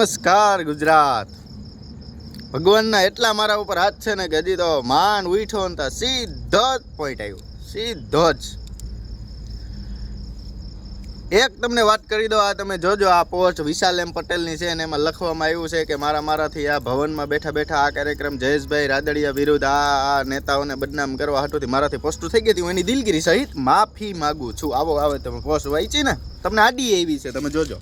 નમસ્કાર ગુજરાત. ભગવાનના એટલા મારા ઉપર હાથ છે ને કે હજી તો માન ઉઠો ને તો સીધો જ પોઈન્ટ આવ્યો. સીધો જ. એક તમને વાત કરી દો, આ તમે જોજો, આ પોસ્ટ વિશાલ એમ પટેલની છે અને એમાં લખવામાં આવ્યું છે કે મારા મારાથી આ ભવનમાં બેઠા બેઠા આ કાર્યક્રમ જયેશભાઈ રાદડિયા વિરુદ્ધ આ આ નેતાઓને બદનામ કરવા હાટુથી મારાથી પોસ્ટ થઈ ગઈ હતી. હું એની દિલગીરી સહિત માફી માગું છું. આવો આવે તમે પોસ્ટ વાંચી ને. તમને આડી એવી છે, તમે જોજો.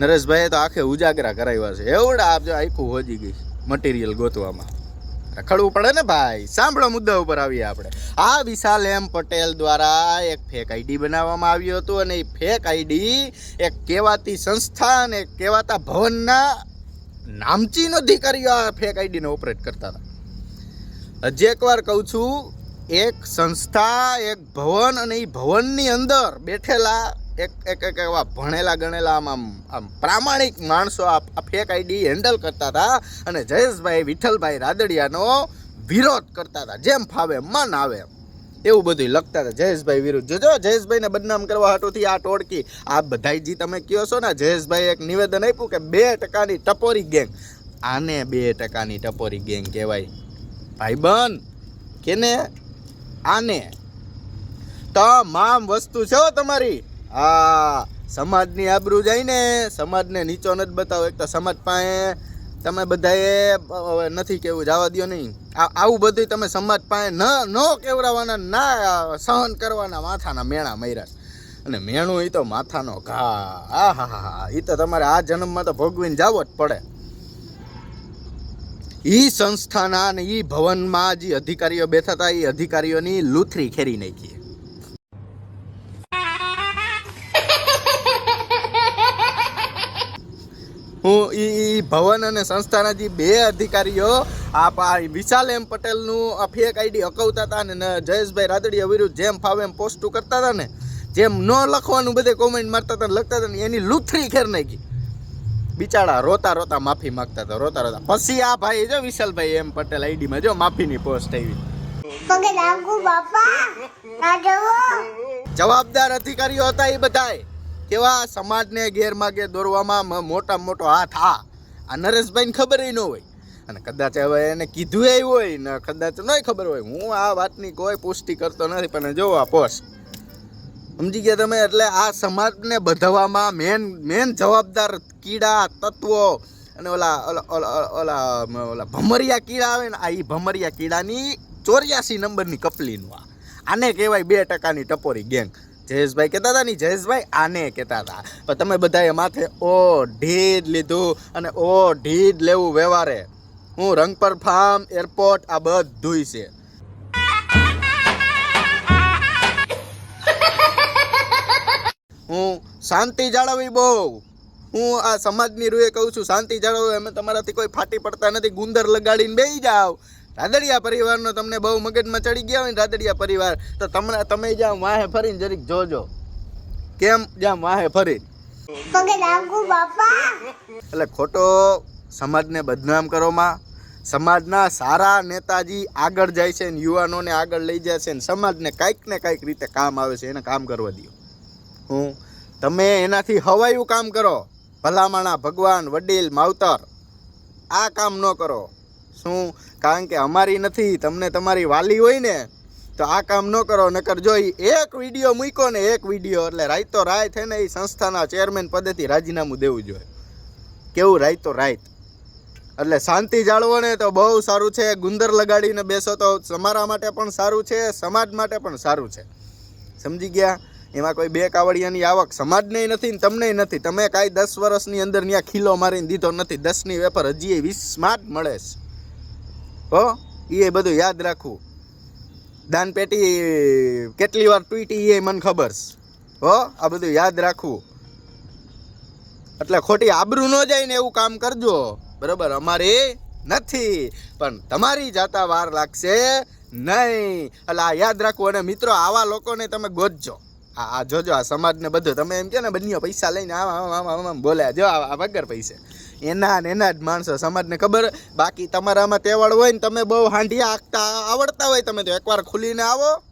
નરેશભાઈએ તો આખે ઉજાગરા કરાવ્યા છે. એવડા આપજો આખું હોજી ગઈ મટીરિયલ ગોતવામાં. રખડવું પડે ને ભાઈ? સાંભળો મુદ્દા ઉપર આવીએ આપણે. આ વિશાલ એમ પટેલ દ્વારા એક ફેક આઈડી બનાવવામાં આવ્યું હતું અને એ ફેક આઈડી એક કહેવાતી સંસ્થા અને કહેવાતા ભવનના નામચીન અધિકારીઓ આ ફેક આઈડીને ઓપરેટ કરતા હતા. હજી એકવાર કહું છું, એક સંસ્થા, એક ભવન અને એ ભવનની અંદર બેઠેલા એક એક એક એવા ભણેલા ગણેલા આમ આમ આમ પ્રામાણિક માણસો આ ફેક આઈડી હેન્ડલ કરતા હતા અને જયેશભાઈ, વિઠ્ઠલભાઈ રાદડિયાનો વિરોધ કરતા હતા. જેમ ફાવે મન આવે એવું બધું લખતા હતા જયેશભાઈ વિરુદ્ધ. જોજો, જયેશભાઈને બદનામ કરવા હાટોથી આ ટોળકી. આ બધાય જે તમે કહો છો ને? જયેશભાઈ એક નિવેદન આપ્યું કે બે ટકાની ટપોરી ગેંગ. આને બે ટકાની ટપોરી ગેંગ કહેવાય. ભાઈબંધ, કેને? આને. તમામ વસ્તુ છે તમારી. આ સમાજની આબરૂ જાય ને, સમાજને નીચો નથી બતાવો. એક તો સમાજ પાસે તમે બધાએ નથી કેવું, જવા દો નહીં. આવું બધું તમે સમાજ પાસે ન ન કેવડાવવાના, ના સહન કરવાના માથાના મેણા મૈરા અને મેણું એ તો માથાનો ઘા. આ હા હા હા એ તો તમારે આ જન્મમાં તો ભોગવીને જાવો જ પડે. એ સંસ્થાના અને એ ભવનમાં જે અધિકારીઓ બેઠા હતા એ અધિકારીઓની લૂથરી ખેરી નાખી. હું ઈ ઈ ભવન અને સંસ્થાના જે બે અધિકારીઓ આ વિશાલ એમ પટેલનું આ ફેક આઈડી અકવતા હતા ને ન જયેશભાઈ રાદડીયા વિરુદ્ધ જેમ ફાવે એમ પોસ્ટું કરતા હતા ને જેમ ન લખવાનું બધે કોમેન્ટ મારતા હતા લખતા હતા ને એની લૂથરી ખેર નાખી. બિચારા રોતા રોતા માફી માંગતા હતા રોતા રોતા. પછી આ ભાઈ જો વિશાલભાઈ એમ પટેલ આઈડીમાં જો માફીની પોસ્ટ આવી. જવાબદાર અધિકારીઓ હતા એ બધાય. કેવા સમાજને ગેરમાર્ગે દોરવામાં મોટા મોટો હાથ આ. આ નરેશભાઈને ખબર ન હોય. અને કદાચ હવે એને કીધું એ હોય ને કદાચ નહીં ખબર હોય. હું આ વાતની કોઈ પુષ્ટિ કરતો નથી, પણ જો આ પોસ્ટ સમજી ગયા તમે? એટલે આ સમાજને બધવામાં મેન મેન જવાબદાર કીડા, તત્વો અને ઓલા ઓલા ઓલા ઓલા ભમરિયા કીડા આવે ને, આ એ ભમરિયા કીડાની ચોર્યાસી નંબરની કપલીનું આ. આને કહેવાય બે ટકાની ટપોરી ગેંગ જયેશભાઈ કહેતા હતા ને જયેશભાઈ આને કહેતા હતા. પણ તમે બધાએ માથે ઓ ઢીડ લીધું અને ઓ ઢીડ લેવું વ્યવહારે. હું રંગપર ફાર્મ, એરપોર્ટ, આ બધું છે. હું શાંતિ જાળવવી બહુ. હું આ સમાજની રૂએ કહું છું, શાંતિ જાળવવી એમ તમારાથી કોઈ ફાટી પડતા નથી. ગુંદર લગાડીને બેસી જાઓ. રાદડિયા પરિવારનો તમને બહુ મગજમાં ચડી ગયા હોય ને રાદડિયા પરિવાર તો તમને તમે જ્યાં વાહે ફરીને જરીક જોજો. કેમ જ્યાં વાહે ફરી પગે લાગુ બાપા. એટલે ખોટો સમાજને બદનામ કરવામાં સમાજના સારા નેતાજી આગળ જાય છે ને યુવાનોને આગળ લઈ જાય છે ને સમાજને કાંઈક ને કાંઈક રીતે કામ આવે છે એને કામ કરવા દો હું તમે એનાથી હવાયું કામ કરો. ભલામણા ભગવાન વડીલ માવતર. આ કામ ન કરો. શું? કારણ કે અમારી નથી, તમને તમારી વાલી હોય ને, તો આ કામ ન કરો, નકર જો એક વીડિયો મૂક્યો ને એક વીડિયો, એટલે રાયતો રાય થઈને એ સંસ્થાના ચેરમેન પદેથી રાજીનામું દેવું જોઈએ. કેવું રાયતો રાયત એટલે શાંતિ જાળવો ને તો બહુ સારું છે, ગુંદર લગાડીને બેસો તો તમારા માટે પણ સારું છે, સમાજ માટે પણ સારું છે. સમજી ગયા? એમાં કોઈ બે કાવડિયાની આવક સમાજને નથી ને તમને નથી. તમે કાંઈ દસ વર્ષની અંદર ત્યાં ખીલો મારીને દીધો નથી. દસની વેપાર હજી એ વીસ સ્માર્ટ મળે છે. હો? એ બધું યાદ રાખવું. દાનપેટી કેટલી વાર તૂટી એ મને ખબર હો? આ બધું યાદ રાખવું. એટલે ખોટી આબરૂ ન જાય ને એવું કામ કરજો. બરાબર? અમારે નથી. પણ તમારી જાતા વાર લાગશે નહીં. એટલે આ યાદ રાખવું અને મિત્રો, આવા લોકોને તમે ગોતજો. આ આ જોજો, આ સમાજને બધું. તમે એમ કે ને બંને પૈસા લઈને આમ આમ આમ આમ બોલ્યા. જો આ વગર પૈસે. એના ને એના જ માણસો. સમાજને ખબર? બાકી તમારામાં તહેવાર હોય ને તમે બહુ હાંડિયા આખતા આવડતા હોય, તમે તો એકવાર ખુલીને આવો.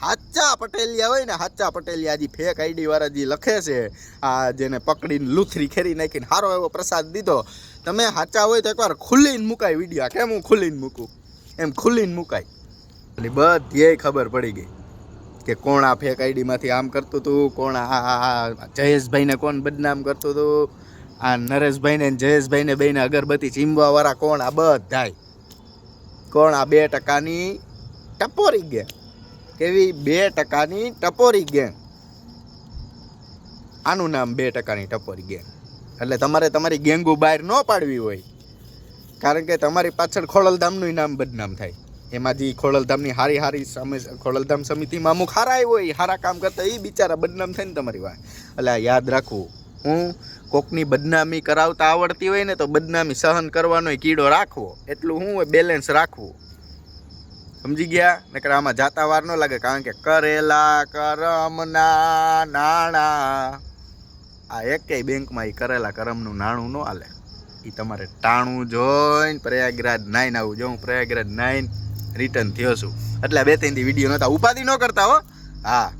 હાચા પટેલિયા હોય ને, હાચા પટેલિયા જે ફેક આઈડી વાળા જે લખે છે, આ જેને પકડીને લૂથરી ખેરી નાખીને સારો એવો પ્રસાદ દીધો. તમે હાચા હોય તો એકવાર ખુલ્લીને મુકાય વિડીયા. કેમ હું ખુલ્લીને મૂકું? એમ ખુલ્લીને મુકાય. એટલે બધી ખબર પડી ગઈ કે કોણ આ ફેક આઈડીમાંથી આમ કરતું હતું કોણ આ જયેશભાઈને કોણ બદનામ કરતું હતું આ નરેશભાઈને ને જયેશભાઈને બેને અગરબત્તી ચીમવાવાળા કોણ? આ બધાય. કોણ? આ બે ટકાની ટપોરી ગેંગ. કેવી? બે ટકાની ટપોરી ગેંગ. આનું નામ બે ટકાની ટપોરી ગેંગ. એટલે તમારે તમારી ગેંગુ બહાર ન પાડવી હોય. કારણ કે તમારી પાછળ ખોડલધામનું નામ બદનામ થાય. એમાં જે ખોડલધામની હારી હારી સમે, ખોડલધામ સમિતિમાં અમુક હારા હોય હારા કામ કરતા એ બિચારા બદનામ થાય ને તમારી વાત એટલે યાદ રાખવું. હું કોકની બદનામી કરાવતા આવડતી હોય ને તો બદનામી સહન કરવાનો કીડો રાખવો. એટલું હું બેલેન્સ રાખવું. સમજી ગયા? નકર આમાં જાતા વાર ન લાગે, કારણ કે કરેલા કરમના નાણા. આ એકેય બેંકમાં એ કરેલા કરમનું નાણું ન હાલે. એ તમારે ટાણું જોઈને પ્રયાગરાજ નાઇન આવું જો હું પ્રયાગરાજ નાઇન રિટર્ન થયો છું. એટલે બે ત્રણ વીડિયો નહોતા ઉપાધિ ન કરતા હો. હા.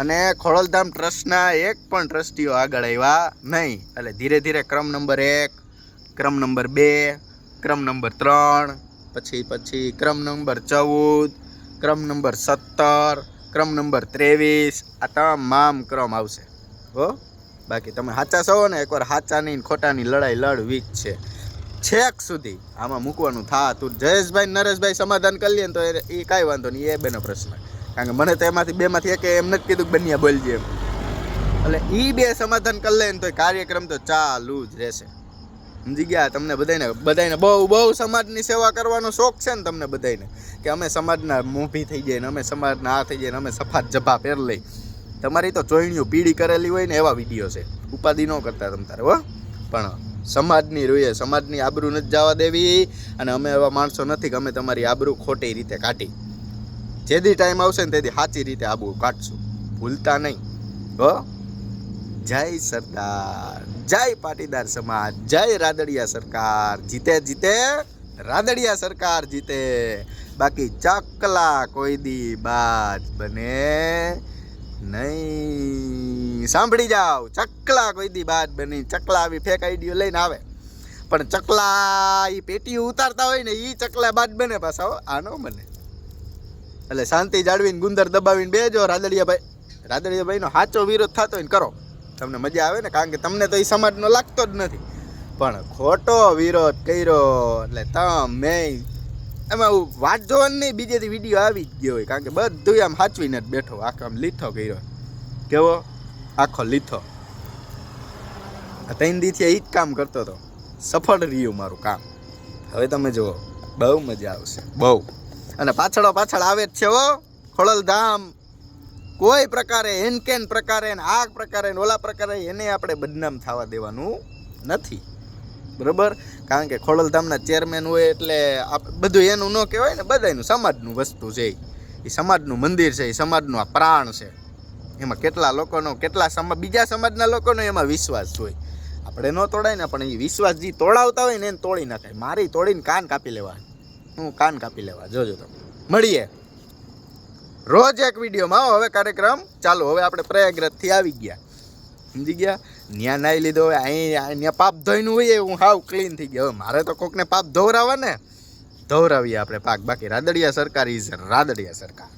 અને ખોડલધામ ટ્રસ્ટના એક પણ ટ્રસ્ટીઓ આગળ આવ્યા નહીં. એટલે ધીરે ધીરે ક્રમ નંબર એક, ક્રમ નંબર બે, ક્રમ નંબર ત્રણ, પછી પછી ક્રમ નંબર ચૌદ, ક્રમ નંબર સત્તર, ક્રમ નંબર ત્રેવીસ, આ તમામ ક્રમ આવશે. હો? બાકી તમે સાચા છો ને? એકવાર સાચાની ખોટાની લડાઈ લડવી જ છે. છેક સુધી આમાં મૂકવાનું થા તું. જયેશભાઈ નરેશભાઈ સમાધાન કરી લે તો એ કાંઈ વાંધો નહીં, એ બેનો પ્રશ્ન. કારણ કે મને તો એમાંથી બેમાંથી એક એમ નથી કીધું બન્યા બોલજે એમ. એટલે એ બે સમાધાન કરી લે ને તો કાર્યક્રમ તો ચાલુ જ રહેશે. સમજી ગયા? તમને બધાને બધાને બહુ બહુ સમાજની સેવા કરવાનો શોખ છે ને તમને બધાને કે અમે સમાજના મોભી થઈ જાય ને અમે સમાજના આ થઈ જાય ને અમે સફાત જભા પહેર લઈ. તમારી તો ચોઈણીઓ પીડી કરેલી હોય ને એવા વીડિયો છે. ઉપાધિ ન કરતા તમ તારે, હો. પણ સમાજની રૂએ, સમાજની આબરૂ નથી જવા દેવી અને અમે એવા માણસો નથી કે અમે તમારી આબરૂ ખોટી રીતે કાઢી. જેથી ટાઈમ આવશે ને તેથી સાચી રીતે આબુ કાઢશું. ભૂલતા નહીં. હો? જય સરદાર. જય પાટીદાર સમાજ. જય રાદડિયા સરકાર. જીતે જીતે, રાદડિયા સરકાર જીતે. બાકી ચકલા કોઈ દી બાદ બને નહીં. સાંભળી જાઓ. ચકલા કોઈ દી બાદ બની. ચકલા આવી ફેક આઈડિયો લઈને આવે. પણ ચકલા એ પેટી ઉતારતા હોય ને એ ચકલા બાદ બને પાછા હો. આ ન બને એટલે શાંતિ જાળવીને ગુંદર દબાવીને બેજો રાદડિયાભાઈ. રાદડિયાભાઈનો સાચો વિરોધ થતો હોય ને કરો. તમને મજા આવે ને, કારણ કે તમને તો એ સમાજનો લાગતો જ નથી. પણ ખોટો વિરોધ કર્યો એટલે તમે એમાં વાત જોવાની નહીં, બીજેથી વીડિયો આવી જ ગયો હોય. કારણ કે બધું આમ સાચવીને જ બેઠો. આખો આમ લીથો કર્યો. કેવો? આખો લીથો. ત્રણ દીથી એ જ કામ કરતો હતો. સફળ રહ્યું મારું કામ. હવે તમે જુઓ, બહુ મજા આવશે. બહુ. અને પાછળો પાછળ આવે જ છે હો. ખોડલધામ કોઈ પ્રકારે એન કેન પ્રકારે આ પ્રકારે ઓલા પ્રકારે એને આપણે બદનામ થવા દેવાનું નથી. બરાબર? કારણ કે ખોડલધામના ચેરમેન હોય એટલે બધું એનું ન કહેવાય ને બધાનું સમાજનું વસ્તુ છે એ સમાજનું મંદિર છે એ સમાજનું આ પ્રાણ છે. એમાં કેટલા લોકોનો, કેટલા સમા, બીજા સમાજના લોકોનો એમાં વિશ્વાસ હોય. આપણે ન તોડાય ને, પણ એ વિશ્વાસ જે તોડાવતા હોય ને, એને તોડી નાખાય મારી તોડીને કાન કાપી લેવા હું કાન કાપી લેવા, જોજો તમે મળીએ. રોજ એક વિડીયોમાં હવે કાર્યક્રમ ચાલો. હવે આપણે પ્રયાગરાજથી આવી ગયા. સમજી ગયા? ન્યા નાઈ લીધો, હવે અહીં ત્યાં પાપ ધોઈનું હોય હું હાવ ક્લીન થઈ ગયો. હવે મારે તો કોકને પાપ ધોવરાવા ને ધોવરાવીએ આપણે પાક. બાકી રાદડિયા સરકાર ઇઝ રાદડિયા સરકાર.